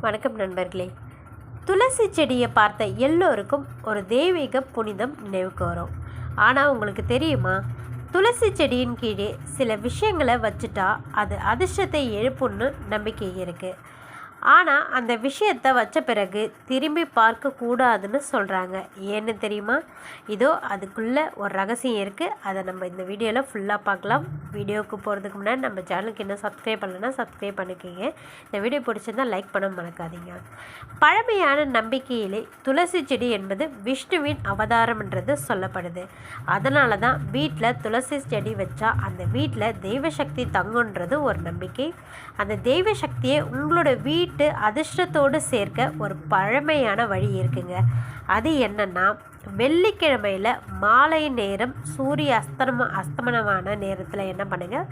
வணக்கம் நண்பர்களே. துளசி செடியை பார்த்த எல்லோருக்கும் ஒரு தெய்வீக புனிதம் நினைவுக்கு வரும் ஆனால் உங்களுக்கு தெரியுமா? துளசி செடியின் கீழே சில விஷயங்களை வச்சுட்டா அது அதிர்ஷ்டத்தை எழுப்புன்னு நம்பிக்கை இருக்குது ஆனால் அந்த விஷயத்தை வச்ச பிறகு திரும்பி பார்க்கக்கூடாதுன்னு சொல்கிறாங்க ஏன்னு தெரியுமா? இதோ அதுக்குள்ளே ஒரு ரகசியம் இருக்குது அதை நம்ம இந்த வீடியோவில் ஃபுல்லாக பார்க்கலாம். வீடியோவுக்கு போகிறதுக்கு முன்னாடி நம்ம சேனலுக்கு இன்னும் சப்ஸ்கிரைப் பண்ணலைன்னா சப்ஸ்கிரைப் பண்ணிக்கோங்க. இந்த வீடியோ பிடிச்சிருந்தால் லைக் பண்ண மறக்காதீங்க. பழமையான நம்பிக்கையிலே துளசி செடி என்பது விஷ்ணுவின் அவதாரம்ன்றது சொல்லப்படுது. அதனால தான் வீட்டில் துளசி செடி வச்சா அந்த வீட்டில் தெய்வ சக்தி தங்குன்றது ஒரு நம்பிக்கை. அந்த தெய்வ சக்தியை உங்களோட வீட் இட்டு அதிர்ஷ்டத்தோடு சேர்க்க ஒரு பழமையான வழி இருக்குங்க. அது என்னென்னா வெள்ளிக்கிழமையில் மாலை நேரம் சூரிய அஸ்தம அஸ்தமனமான நேரத்தில் என்ன பண்ணுங்கள்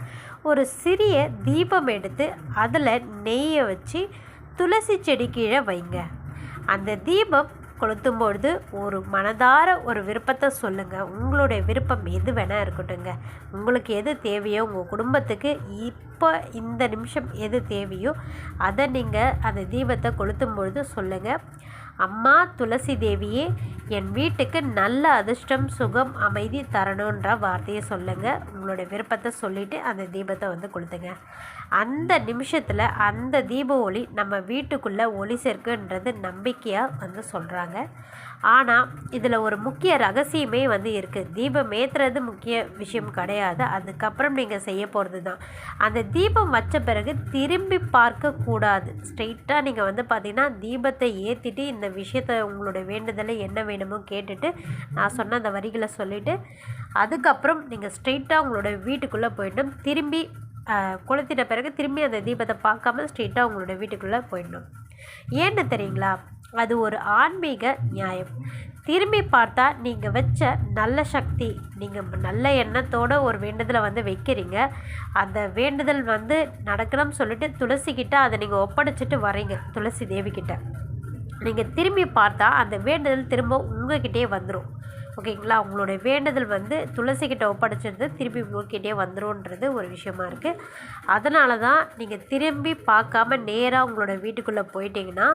ஒரு சிறிய தீபம் எடுத்து அதில் நெய்யை வச்சு துளசி செடி கீழே வைங்க. அந்த தீபம் கொளுத்தும் பொழுது ஒரு மனதார ஒரு விருப்பத்தை சொல்லுங்கள் உங்களுடைய விருப்பம் எது வேணால் இருக்கட்டுங்க உங்களுக்கு எது தேவையோ உங்கள் குடும்பத்துக்கு இப்போ இந்த நிமிஷம் எது தேவையோ அதை நீங்கள் அந்த தீபத்தை கொளுத்தும் பொழுது சொல்லுங்கள் அம்மா துளசி தேவியே என் வீட்டுக்கு நல்ல அதிர்ஷ்டம் சுகம் அமைதி தரணுன்ற வார்த்தையை சொல்லுங்கள் உங்களுடைய விருப்பத்தை சொல்லிவிட்டு அந்த தீபத்தை வந்து கொடுத்துங்க அந்த நிமிஷத்தில் அந்த தீப ஒளி நம்ம வீட்டுக்குள்ளே ஒளி சேர்க்குன்றது நம்பிக்கையாக வந்து சொல்கிறாங்க ஆனால் இதில் ஒரு முக்கிய ரகசியமே வந்து இருக்குது தீபம் ஏற்றுறது முக்கிய விஷயம் கிடையாது. அதுக்கப்புறம் நீங்கள் செய்ய போகிறது தான் அந்த தீபம் வச்ச பிறகு திரும்பி பார்க்கக்கூடாது ஸ்ட்ரெயிட்டாக நீங்கள் வந்து பார்த்திங்கன்னா தீபத்தை ஏற்றிட்டு இந்த விஷயத்தை உங்களோட வேண்டுதலை என்ன வேணுமோ கேட்டுட்டு நான் சொன்ன அந்த வரிகளை சொல்லிவிட்டு அதுக்கப்புறம் நீங்கள் ஸ்ட்ரெயிட்டாக உங்களோட வீட்டுக்குள்ளே போயிடணும். திரும்பி கொளுத்தின பிறகு திரும்பி அந்த தீபத்தை பார்க்காம ஸ்ட்ரெயிட்டாக உங்களோட வீட்டுக்குள்ளே போயிடணும். ஏன்னு தெரியுங்களா? அது ஒரு ஆன்மீக நியாயம். திரும்பி பார்த்தா நீங்கள் வச்ச நல்ல சக்தி நீங்கள் நல்ல எண்ணத்தோட ஒரு வேண்டுதலை வந்து வைக்கிறீங்க. அந்த வேண்டுதல் வந்து நடக்கணும்னு சொல்லிட்டு துளசிக்கிட்ட அதை நீங்கள் ஒப்படைச்சிட்டு வரீங்க துளசி தேவிக்கிட்ட நீங்கள் திரும்பி பார்த்தா அந்த வேண்டுதல் திரும்ப உங்ககிட்டே வந்துடும் ஓகேங்களா? உங்களுடைய வேண்டுதல் வந்து துளசிக்கிட்ட ஒப்படைச்சிருந்து திரும்பி உங்ககிட்டே வந்துடும்ன்றது ஒரு விஷயமா இருக்குது அதனால தான் நீங்கள் திரும்பி பார்க்காம நேராக உங்களோட வீட்டுக்குள்ளே போயிட்டீங்கன்னா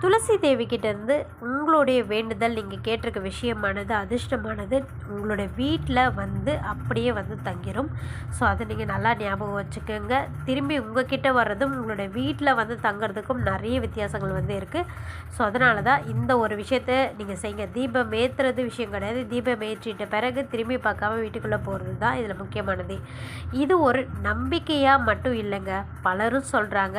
துளசி தேவிக்கிட்டேருந்து உங்களுடைய வேண்டுதல் நீங்கள் கேட்டிருக்க விஷயமானது அதிர்ஷ்டமானது உங்களுடைய வீட்டில் வந்து அப்படியே வந்து தங்கிடும் ஸோ அதை நீங்கள் நல்லா ஞாபகம் வச்சுக்கோங்க. திரும்பி உங்ககிட்ட வர்றதும் உங்களுடைய வீட்டில் வந்து தங்குறதுக்கும் நிறைய வித்தியாசங்கள் வந்து இருக்குது ஸோ அதனால தான் இந்த ஒரு விஷயத்த நீங்கள் செய்யுங்க தீபம் ஏற்றுறது விஷயம் கிடையாது. தீபம் ஏற்றிட்ட பிறகு திரும்பி பார்க்காம வீட்டுக்குள்ளே போகிறது தான் இதில் முக்கியமானது. இது ஒரு நம்பிக்கையாக மட்டும் இல்லைங்க. பலரும் சொல்கிறாங்க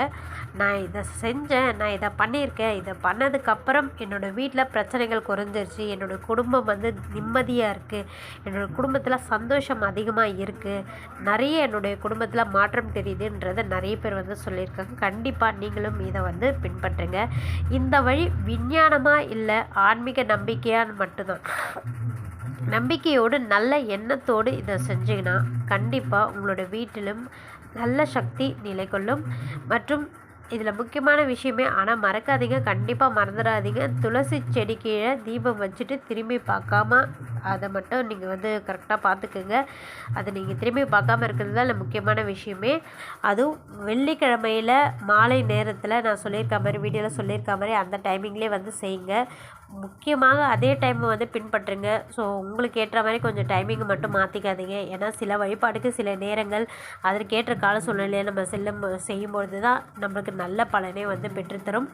நான் இதை செஞ்சேன் நான் இதை பண்ணியிருக்கேன் இதை பண்ணதுக்கப்புறம் என்னோடய வீட்டில் பிரச்சனைகள் குறைஞ்சிருச்சு. என்னோடய குடும்பம் வந்து நிம்மதியாக இருக்குது என்னோடய குடும்பத்தில் சந்தோஷம் அதிகமாக இருக்குது நிறைய என்னுடைய குடும்பத்தில் மாற்றம் தெரியுதுன்றதை நிறைய பேர் வந்து சொல்லியிருக்காங்க. கண்டிப்பாக நீங்களும் இதை வந்து பின்பற்றுங்க. இந்த வழி விஞ்ஞானமாக இல்லை ஆன்மீக நம்பிக்கையான்னு மட்டும்தான். நம்பிக்கையோடு நல்ல எண்ணத்தோடு இதை செஞ்சீங்கன்னா கண்டிப்பாக உங்களோட வீட்டிலும் நல்ல சக்தி நிலை கொள்ளும் மற்றும் இதில் முக்கியமான விஷயமே ஆனால் மறக்காதீங்க கண்டிப்பாக மறந்துடாதீங்க. துளசி செடி கீழே தீபம் வச்சுட்டு திரும்பி பார்க்காம அதை மட்டும் நீங்கள் வந்து கரெக்டாக பார்த்துக்குங்க. அதை நீங்கள் திரும்பி பார்க்காம இருக்கிறது தான் முக்கியமான விஷயமே. அதுவும் வெள்ளிக்கிழமையில் மாலை நேரத்தில் நான் சொல்லியிருக்க மாதிரி வீடியோவில் சொல்லியிருக்க மாதிரி அந்த டைமிங்லேயே வந்து செய்யுங்க. முக்கியமாக அதே டைமை வந்து பின்பற்றுங்க. ஸோ உங்களுக்கு ஏற்ற மாதிரி கொஞ்சம் டைமிங் மட்டும் மாற்றிக்காதீங்க ஏன்னா சில வழிபாடுக்கு சில நேரங்கள் அதற்கேற்ற கால சூழ்நிலையை நம்ம செல்லும் செய்யும்பொழுது தான் நம்மளுக்கு நல்ல பலனே வந்து பெற்றுத்தரும்.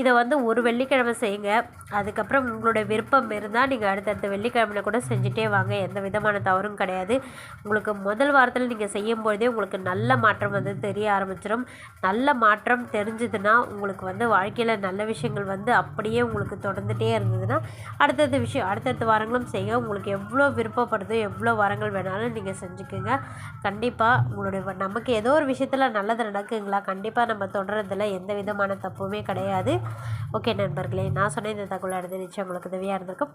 இதை வந்து ஒரு வெள்ளிக்கிழமை செய்யுங்க. அதுக்கப்புறம் உங்களுடைய விருப்பம் இருந்தால் நீங்கள் அடுத்தடுத்த வெள்ளிக்கிழமை கூட செஞ்சுட்டே வாங்க. எந்த விதமான தவறும் கிடையாது. உங்களுக்கு முதல் வாரத்தில் நீங்கள் செய்யும் பொழுதே உங்களுக்கு நல்ல மாற்றம் வந்து தெரிய ஆரம்பிச்சிடும் நல்ல மாற்றம் தெரிஞ்சதுன்னா உங்களுக்கு வந்து வாழ்க்கையில் நல்ல விஷயங்கள் வந்து அப்படியே உங்களுக்கு தொடர்ந்துகிட்டே இருந்ததுன்னா அடுத்தடுத்த விஷயம் அடுத்தடுத்த வாரங்களும் செய்ய உங்களுக்கு எவ்வளோ விருப்பப்படுதோ எவ்வளோ வாரங்கள் வேணாலும் நீங்கள் செஞ்சுக்கோங்க. கண்டிப்பாக உங்களுடைய நமக்கு ஏதோ ஒரு விஷயத்தில் நல்லது நடக்குங்களா? கண்டிப்பாக நம்ம தொடர்றதில் எந்த விதமான தப்புமே கிடையாது. ஓகே நண்பர்களே நான் சொன்ன இந்த தகவல் அடுத்த நிச்சயம் உங்களுக்கு உதவியாக இருந்திருக்கும்.